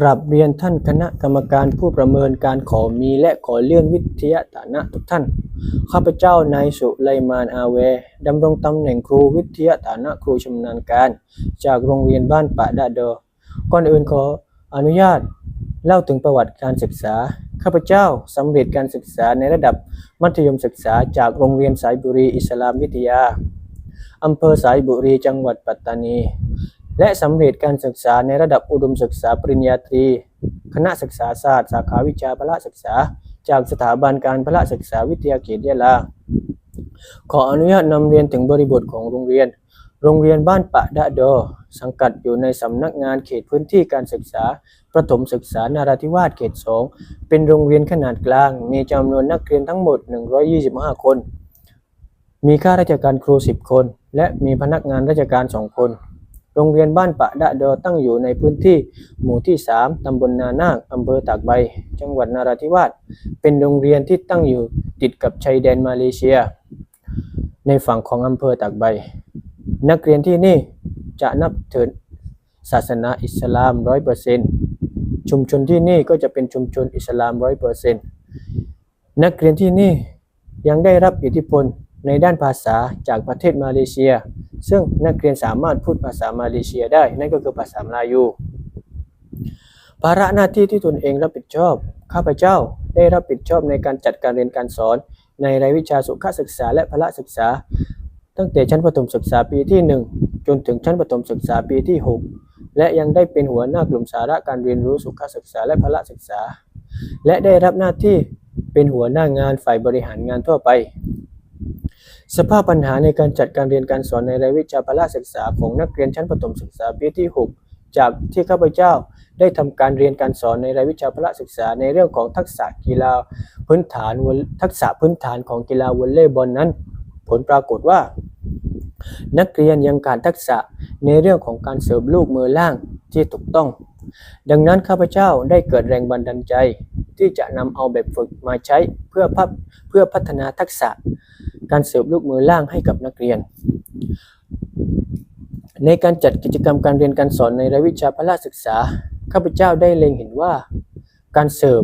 กราบเรียนท่านคณะกรรมการผู้ประเมินการขอมีและขอเลื่อนวิทยาฐานะทุกท่าน ข้าพเจ้านายสุไลมานอาเวดำรงตำแหน่งครูวิทยาฐานะครูชำนาญการ จากโรงเรียนบ้านปะดาเดอก่อนอื่นขออนุญาตเล่าถึงประวัติการศึกษา ข้าพเจ้าสำเร็จการศึกษาในระดับมัธยมศึกษาจากโรงเรียนสายบุรีอิสลามวิทยาอำเภอสายบุรีจังหวัดปัตตานี และสำเร็จการศึกษาในระดับอุดมศึกษาปริญญาตรี คณะศึกษาศาสตร์ สาขาวิชาพละศึกษา จากสถาบันการพละศึกษาวิทยาเขตยะลา ขออนุญาตนำเรียนถึงบริบทของโรงเรียน โรงเรียนบ้านปะดะดอ สังกัดอยู่ในสำนักงานเขตพื้นที่การศึกษา ประถมศึกษานาราธิวาสเขต 2 เป็นโรงเรียนขนาดกลาง มีจำนวนนักเรียนทั้งหมด 125 คน มีข้าราชการครู 10 คน และมีพนักงานราชการ 2 คน โรงเรียนบ้านปะดะดอตั้งอยู่ในพื้นที่หมู่ที่ 3 ตำบลนานาคอำเภอตากใบ จังหวัดนาราธิวาส เป็นโรงเรียนที่ตั้งอยู่ติดกับชายแดนมาเลเซีย ในฝั่งของอำเภอตากใบ นักเรียนที่นี่จะนับถือศาสนาอิสลามร้อยเปอร์เซนชุมชนที่นี่ก็จะเป็นชุมชนอิสลามร้อยเปอร์เซนนักเรียนที่นี่ยังได้รับอิทธิพล ในด้านภาษาจากประเทศมาเลเซีย ซึ่งนักเรียนสามารถพูดภาษามาเลเซียได้ นั่นก็คือภาษามลายูภาระหน้าที่ที่ตนเองรับผิดชอบ ข้าพเจ้าได้รับผิดชอบในการจัดการเรียนการสอน ในรายวิชาสุขศึกษาและพละศึกษา ตั้งแต่ชั้นประถมศึกษาปีที่ 1 จนถึงชั้นประถมศึกษาปีที่ 6 และยังได้เป็นหัวหน้ากลุ่มสาระการเรียนรู้สุขศึกษาและพละศึกษา และได้รับหน้าที่เป็นหัวหน้างานฝ่ายบริหารงานทั่วไป สภาพปัญหาในการจัดการเรียนการสอนในรายวิชาพละศึกษาของนักเรียนชั้นประถมศึกษาปีที่ 6 จากที่ข้าพเจ้าได้ทำการเรียนการสอนในรายวิชาพละศึกษาในเรื่องของทักษะกีฬาพื้นฐานทักษะพื้นฐานของกีฬาวอลเลย์บอลนั้น ผลปรากฏว่า นักเรียนยังขาดทักษะในเรื่องของการเสิร์ฟลูกมือล่างที่ถูกต้อง ดังนั้นข้าพเจ้าได้เกิดแรงบันดาลใจ ที่จะนำเอาแบบฝึกมาใช้เพื่อพัเพื่อพัฒนาทักษะ การเสิร์ฟลูกมือล่างให้กับนักเรียน ในการจัดกิจกรรมการเรียนการสอนในรายวิชาพละศึกษา ข้าพเจ้าได้เล็งเห็นว่า การเสิร์ฟ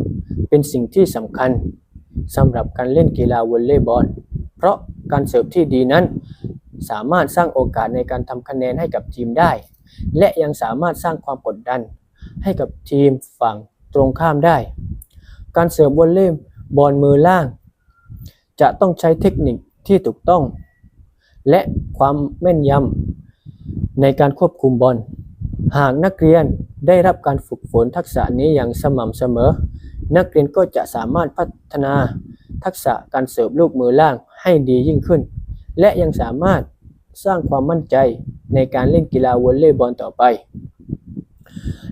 เป็นสิ่งที่สำคัญสำหรับการเล่นกีฬาวอลเลย์บอล เพราะการเสิร์ฟที่ดีนั้น สามารถสร้างโอกาสในการทำคะแนนให้กับทีมได้ และยังสามารถสร้างความกดดัน ให้กับทีมฝั่งตรงข้ามได้ การเสิร์ฟวอลเลย์บอลมือล่าง จะต้องใช้เทคนิค ที่ถูกต้อง และความแม่นยำในการควบคุมบอล หากนักเรียนได้รับการฝึกฝนทักษะนี้อย่างสม่ำเสมอ นักเรียนก็จะสามารถพัฒนาทักษะการเสิร์ฟลูกมือล่างให้ดียิ่งขึ้น และยังสามารถสร้างความมั่นใจในการเล่นกีฬาวอลเลย์บอลต่อไป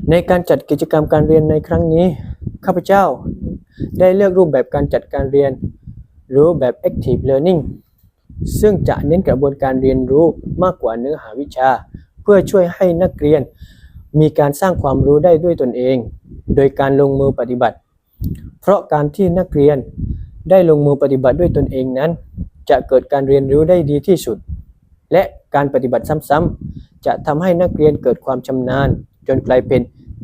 ในการจัดกิจกรรมการเรียนในครั้งนี้ ข้าพเจ้าได้เลือกรูปแบบการจัดการเรียน รือแบบ active learning ซึ่งจะเน้นกระบวนการเรียนรู้มากกว่าเนื้อหาวิชา เพื่อช่วยให้นักเรียน มีการสร้างความรู้ได้ด้วยตนเอง โดยการลงมือปฏิบัติ เพราะการที่นักเรียนได้ลงมือปฏิบัติด้วยตนเองนั้น จะเกิดการเรียนรู้ได้ดีที่สุด และการปฏิบัติซ้ำๆจะทำให้นักเรียนเกิดความชำนาญ จนกลายเป็น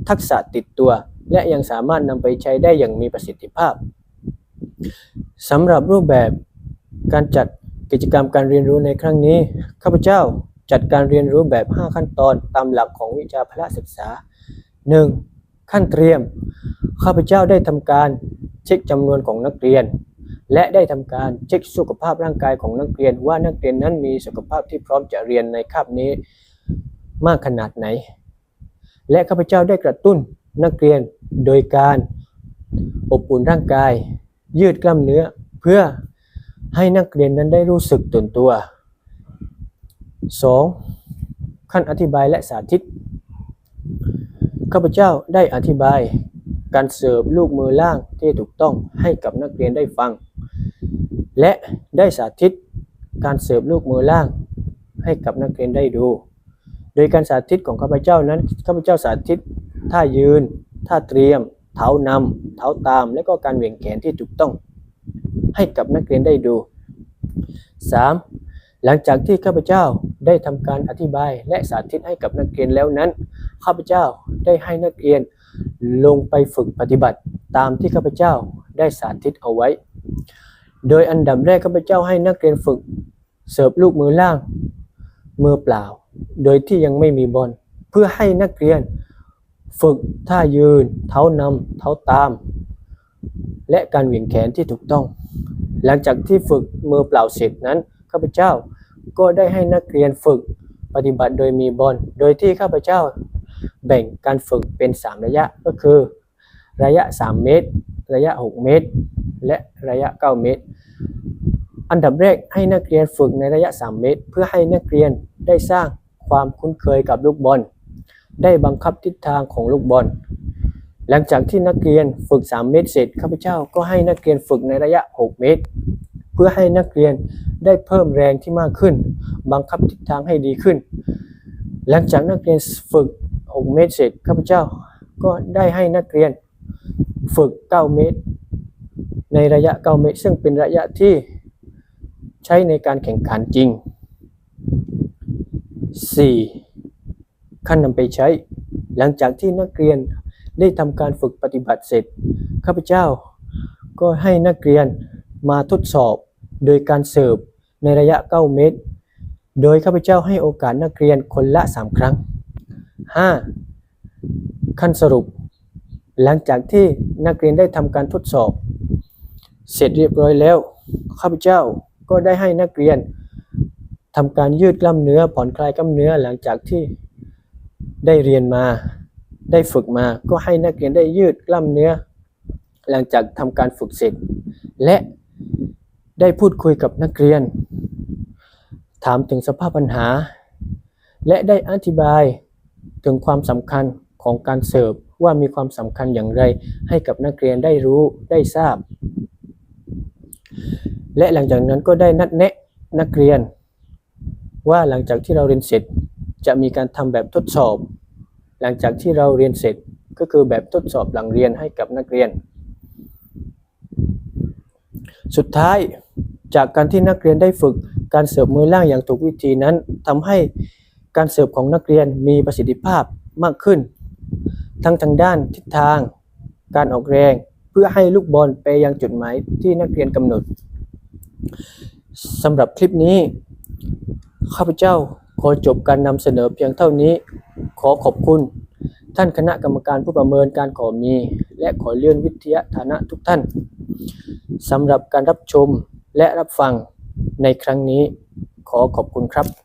ทักษะติดตัว และยังสามารถนำไปใช้ได้อย่างมีประสิทธิภาพ สำหรับรูปแบบการจัดกิจกรรมการเรียนรู้ในครั้งนี้ ข้าพเจ้าจัดการเรียนรู้แบบ 5 ขั้นตอนตามหลักของวิชาพละศึกษา 1. ขั้นเตรียม ข้าพเจ้าได้ทำการเช็คจำนวนของนักเรียน และได้ทำการเช็คสุขภาพร่างกายของนักเรียน ว่านักเรียนนั้นมีสุขภาพที่พร้อมจะเรียนในคาบนี้มากขนาดไหน และข้าพเจ้าได้กระตุ้นนักเรียนโดยการอบอุ่นร่างกาย ยืดกล้ามเนื้อ เพื่อให้นักเรียนนั้นได้รู้สึกตื่นตัว 2. ขั้นอธิบายและสาธิต ข้าพเจ้าได้อธิบายการเสิร์ฟลูกมือล่างที่ถูกต้องให้กับนักเรียนได้ฟัง และได้สาธิตการเสิร์ฟลูกมือล่างให้กับนักเรียนได้ดู โดยการสาธิตของข้าพเจ้านั้นข้าพเจ้าสาธิตท่ายืน ท่าเตรียม เท้านำเท้าตาม และก็การเหวี่ยงแขนที่ถูกต้อง ให้กับนักเรียนได้ดู 3. หลังจากที่ข้าพเจ้าได้ทำการอธิบายและสาธิตให้กับนักเรียนแล้วนั้น ข้าพเจ้าได้ให้นักเรียนลงไปฝึกปฏิบัติตามที่ข้าพเจ้าได้สาธิตเอาไว้ โดยอันดับแรกข้าพเจ้าให้นักเรียนฝึก เสิร์ฟลูกมือล่าง มือเปล่า โดยที่ยังไม่มีบอลเพื่อให้นักเรียนฝึกท่ายืน เท้านำเท้าตาม และการเหวี่ยงแขนที่ถูกต้อง หลังจากที่ฝึกมือเปล่าเสร็จนั้นข้าพเจ้าก็ได้ให้นักเรียนฝึกปฏิบัติโดยมีบอลโดยที่ข้าพเจ้าแบ่งการฝึกเป็น 3 ระยะก็คือ ระยะ 3 เมตร ระยะ 6 เมตร และระยะ 9 เมตร อันดับแรกให้นักเรียนฝึกในระยะ 3 เมตร เพื่อให้นักเรียนได้สร้างความคุ้นเคยกับลูกบอล ได้บังคับทิศทางของลูกบอล หลังจากที่นักเรียนฝึก 3 เมตรเสร็จข้าพเจ้าก็ให้นักเรียนฝึกในระยะ 6 เมตร เพื่อให้นักเรียนได้เพิ่มแรงที่มากขึ้น บังคับทิศทางให้ดีขึ้น หลังจากนักเรียนฝึก 6 เมตรเสร็จข้าพเจ้าก็ได้ให้นักเรียนฝึก 9 เมตร ในระยะ 9 เมตร ซึ่งเป็นระยะที่ใช้ในการแข่งขันจริง 4. ขั้นนำไปใช้ หลังจากที่นักเรียน ได้ทำการฝึกปฏิบัติเสร็จ ข้าพเจ้าก็ให้นักเรียนมาทดสอบโดยการเสิร์ฟในระยะ 9 เมตร โดยข้าพเจ้าให้โอกาสนักเรียนคนละ 3 ครั้ง 5. ขั้นสรุป หลังจากที่นักเรียนได้ทำการทดสอบ เสร็จเรียบร้อยแล้ว ข้าพเจ้าก็ได้ให้นักเรียนทำการยืดกล้ามเนื้อผ่อนคลายกล้ามเนื้อหลังจากที่ได้เรียนมา ได้ฝึกมาก็ให้นักเรียนได้ยืดกล้ามเนื้อ หลังจากทำการฝึกเสร็จ และได้พูดคุยกับนักเรียน ถามถึงสภาพปัญหา และได้อธิบายถึงความสำคัญของการเสิร์ฟว่ามีความสำคัญอย่างไรให้กับนักเรียนได้รู้ได้ทราบ และหลังจากนั้นก็ได้นัดแนะนักเรียน ว่าหลังจากที่เราเรียนเสร็จจะมีการทำแบบทดสอบ หลังจากที่เราเรียนเสร็จก็คือแบบทดสอบหลังเรียนให้กับนักเรียน สุดท้ายจากการที่นักเรียนได้ฝึกการเสิร์ฟมือล่างอย่างถูกวิธีนั้นทำให้การเสิร์ฟของนักเรียนมีประสิทธิภาพมากขึ้น ทั้งทางด้านทิศทาง การออกแรง เพื่อให้ลูกบอลไปยังจุดหมายที่นักเรียนกำหนดสำหรับคลิปนี้ ข้าพเจ้า ขอจบการนำเสนอเพียงเท่านี้ ขอขอบคุณ ท่านคณะกรรมการผู้ประเมินการขอมี และขอเลื่อนวิทยาฐานะทุกท่านสำหรับการรับชมและรับฟังในครั้งนี้ ขอขอบคุณครับ